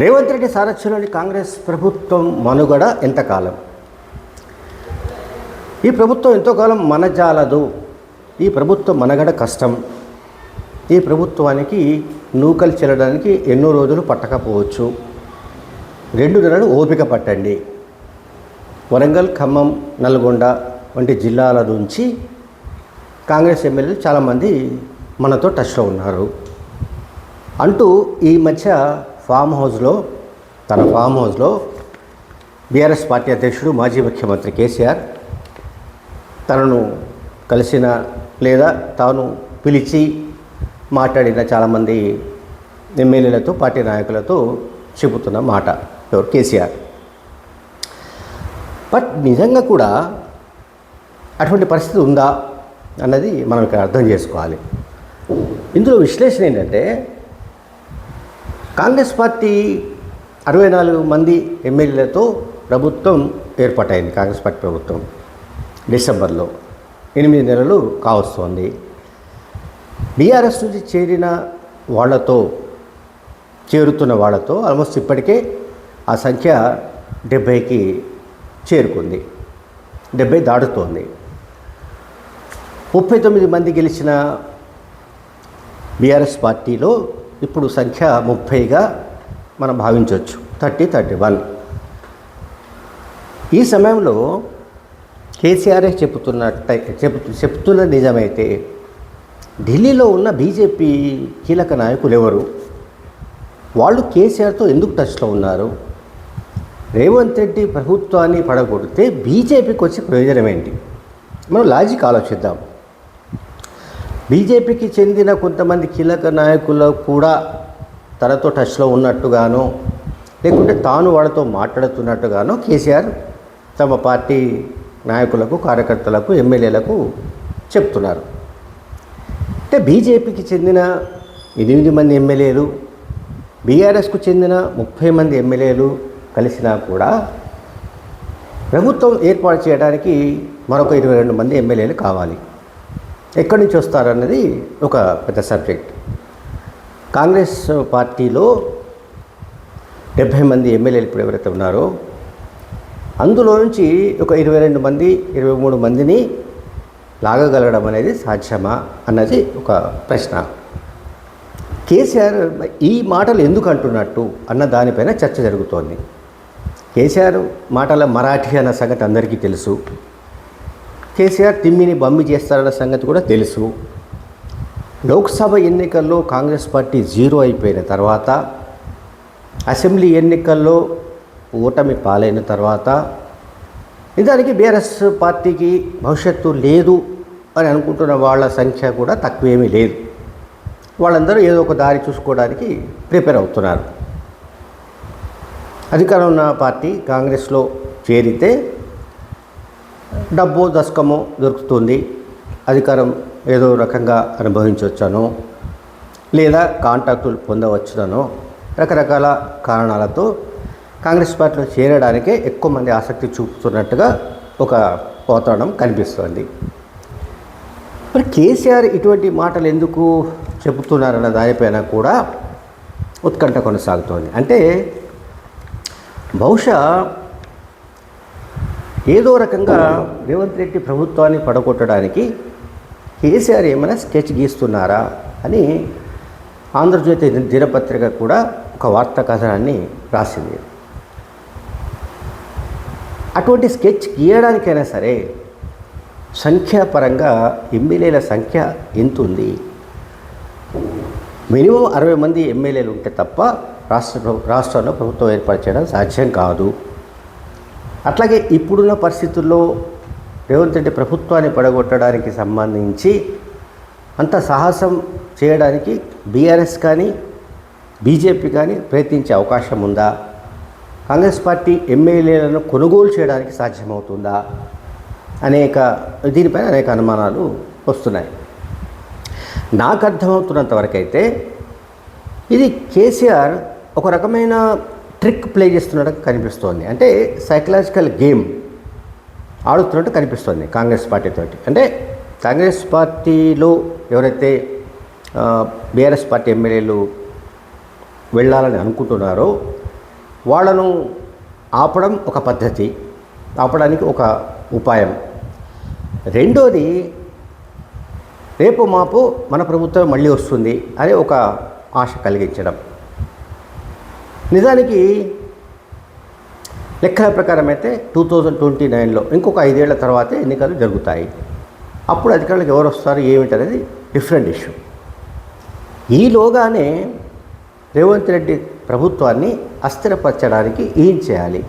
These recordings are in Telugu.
రేవంత్ రెడ్డి సారథ్యంలోని కాంగ్రెస్ ప్రభుత్వం మనుగడ ఎంతకాలం? ఈ ప్రభుత్వం ఎంతోకాలం మనజాలదు. ఈ ప్రభుత్వం మనగడ కష్టం. ఈ ప్రభుత్వానికి నూకలు చెల్లడానికి ఎన్నో రోజులు పట్టకపోవచ్చు. రెండు నెలలు ఓపిక పట్టండి. వరంగల్ ఖమ్మం నల్గొండ వంటి జిల్లాల నుంచి కాంగ్రెస్ ఎమ్మెల్యేలు చాలామంది మనతో టచ్లో ఉన్నారు. అంటూ ఈ మధ్య ఫామ్ హౌస్లో తన ఫామ్ హౌస్లో బీఆర్ఎస్ పార్టీ అధ్యక్షుడు మాజీ ముఖ్యమంత్రి కేసీఆర్ తనను కలిసిన లేదా తాను పిలిచి మాట్లాడిన చాలామంది ఎమ్మెల్యేలతో పార్టీ నాయకులతో చెబుతున్న మాట ఎవరు? కేసీఆర్. బట్ నిజంగా కూడా అటువంటి పరిస్థితి ఉందా అన్నది మనం ఇక్కడ అర్థం చేసుకోవాలి. ఇందులో విశ్లేషణ ఏంటంటే కాంగ్రెస్ పార్టీ అరవై నాలుగు మంది ఎమ్మెల్యేలతో ప్రభుత్వం ఏర్పాటైంది కాంగ్రెస్ పార్టీ ప్రభుత్వం. డిసెంబర్లో ఎనిమిది నెలలు కావస్తోంది. బీఆర్ఎస్ నుంచి చేరిన వాళ్ళతో చేరుతున్న వాళ్ళతో ఆల్మోస్ట్ ఇప్పటికే ఆ సంఖ్య డెబ్భైకి చేరుకుంది. డెబ్బై దాటుతోంది. ముప్పై తొమ్మిది మంది గెలిచిన బీఆర్ఎస్ పార్టీలో ఇప్పుడు సంఖ్య ముప్పైగా మనం భావించవచ్చు. Thirty thirty one. ఈ సమయంలో కేసీఆర్ఏ చెబుతున్నట్ట చెబుతు చెప్తున్న నిజమైతే ఢిల్లీలో ఉన్న బీజేపీ కీలక నాయకులు ఎవరు? వాళ్ళు కేసీఆర్తో ఎందుకు టచ్లో ఉన్నారు? రేవంత్ రెడ్డి ప్రభుత్వాన్ని పడగొడితే బీజేపీకి వచ్చే ప్రయోజనం ఏంటి? మనం లాజిక్ ఆలోచిద్దాం. బీజేపీకి చెందిన కొంతమంది కీలక నాయకులు కూడా తనతో టచ్లో ఉన్నట్టుగానో లేకుంటే తాను వాళ్ళతో మాట్లాడుతున్నట్టుగానో కేసీఆర్ తమ పార్టీ నాయకులకు కార్యకర్తలకు ఎమ్మెల్యేలకు చెప్తున్నారు. అంటే బీజేపీకి చెందిన ఎనిమిది మంది ఎమ్మెల్యేలు బీఆర్ఎస్కు చెందిన ముప్పై మంది ఎమ్మెల్యేలు కలిసినా కూడా ప్రభుత్వం ఏర్పాటు చేయడానికి మరొక ఇరవై రెండు మంది ఎమ్మెల్యేలు కావాలి. ఎక్కడి నుంచి వస్తారన్నది ఒక పెద్ద సబ్జెక్ట్. కాంగ్రెస్ పార్టీలో డెబ్భై మంది ఎమ్మెల్యేలు ఇప్పుడు ఎవరైతే ఉన్నారో అందులో నుంచి ఒక ఇరవై రెండు మంది ఇరవై మూడు మందిని లాగగలగడం అనేది సాధ్యమా అన్నది ఒక ప్రశ్న. కేసీఆర్ ఈ మాటలు ఎందుకు అంటున్నట్టు అన్న దానిపైన చర్చ జరుగుతోంది. కేసీఆర్ మాటల మరాఠీ అన్న సంగతి అందరికీ తెలుసు. కేసీఆర్ తిమ్మిని బమ్మి చేస్తారన్న సంగతి కూడా తెలుసు. లోక్సభ ఎన్నికల్లో కాంగ్రెస్ పార్టీ జీరో అయిపోయిన తర్వాత అసెంబ్లీ ఎన్నికల్లో ఓటమి పాలైన తర్వాత నిజానికి బీఆర్ఎస్ పార్టీకి భవిష్యత్తు లేదు అని అనుకుంటున్న వాళ్ళ సంఖ్య కూడా తక్కువేమీ లేదు. వాళ్ళందరూ ఏదో ఒక దారి చూసుకోవడానికి ప్రిపేర్ అవుతున్నారు. అధికారం ఉన్న పార్టీ కాంగ్రెస్లో చేరితే డబ్బు దశకము దొరుకుతుంది. అధికారం ఏదో రకంగా అనుభవించవచ్చానో లేదా కాంటాక్టులు పొందవచ్చునో రకరకాల కారణాలతో కాంగ్రెస్ పార్టీలో చేరడానికే ఎక్కువ మంది ఆసక్తి చూపుతున్నట్టుగా ఒక వాతావరణం కనిపిస్తోంది. మరి కేసీఆర్ ఇటువంటి మాటలు ఎందుకు చెబుతున్నారన్న దానిపైన కూడా ఉత్కంఠ కొనసాగుతోంది. అంటే బహుశా ఏదో రకంగా రేవంత్ రెడ్డి ప్రభుత్వాన్ని పడగొట్టడానికి కేసీఆర్ ఏమైనా స్కెచ్ గీస్తున్నారా అని ఆంధ్రజ్యోతి దినపత్రిక కూడా ఒక వార్తా కథనాన్ని రాసింది. అటువంటి స్కెచ్ గీయడానికైనా సరే సంఖ్యాపరంగా ఎమ్మెల్యేల సంఖ్య ఎంత ఉంది? మినిమం అరవై మంది ఎమ్మెల్యేలు ఉంటే తప్ప రాష్ట్ర రాష్ట్రంలో ప్రభుత్వం ఏర్పాటు చేయడం సాధ్యం కాదు. అట్లాగే ఇప్పుడున్న పరిస్థితుల్లో రేవంత్ రెడ్డి ప్రభుత్వాన్ని పడగొట్టడానికి సంబంధించి అంత సాహసం చేయడానికి బీఆర్ఎస్ కానీ బీజేపీ కానీ ప్రయత్నించే అవకాశం ఉందా? కాంగ్రెస్ పార్టీ ఎమ్మెల్యేలను కొనుగోలు చేయడానికి సాధ్యమవుతుందా? అనేక దీనిపైన అనేక అనుమానాలు వస్తున్నాయి. నాకు అర్థమవుతున్నంతవరకైతే ఇది కేసీఆర్ ఒక రకమైన ట్రిక్ ప్లే చేస్తున్నట్టు కనిపిస్తోంది. అంటే సైకలాజికల్ గేమ్ ఆడుతున్నట్టు కనిపిస్తోంది కాంగ్రెస్ పార్టీతో అంటే కాంగ్రెస్ పార్టీలో ఎవరైతే బీఆర్ఎస్ పార్టీ ఎమ్మెల్యేలు వెళ్ళాలని అనుకుంటున్నారో వాళ్ళను ఆపడం ఒక పద్ధతి ఆపడానికి ఒక ఉపాయం. రెండోది రేపు మాపు మన ప్రభుత్వం మళ్ళీ వస్తుంది అనే ఒక ఆశ కలిగించడం. నిజానికి లెక్కల ప్రకారం అయితే టూ థౌజండ్ ట్వంటీ నైన్లో ఇంకొక ఐదేళ్ళ తర్వాతే ఎన్నికలు జరుగుతాయి. అప్పుడు అధికారులకు ఎవరు వస్తారు ఏమిటి అనేది డిఫరెంట్ ఇష్యూ. ఈలోగానే రేవంత్ రెడ్డి ప్రభుత్వాన్ని అస్థిరపరచడానికి ఏం చేయాలి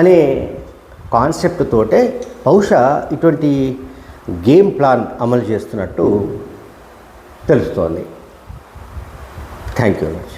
అనే కాన్సెప్ట్ తోటే బహుశా ఇటువంటి గేమ్ ప్లాన్ అమలు చేస్తున్నట్టు తెలుస్తోంది. Thank you very much.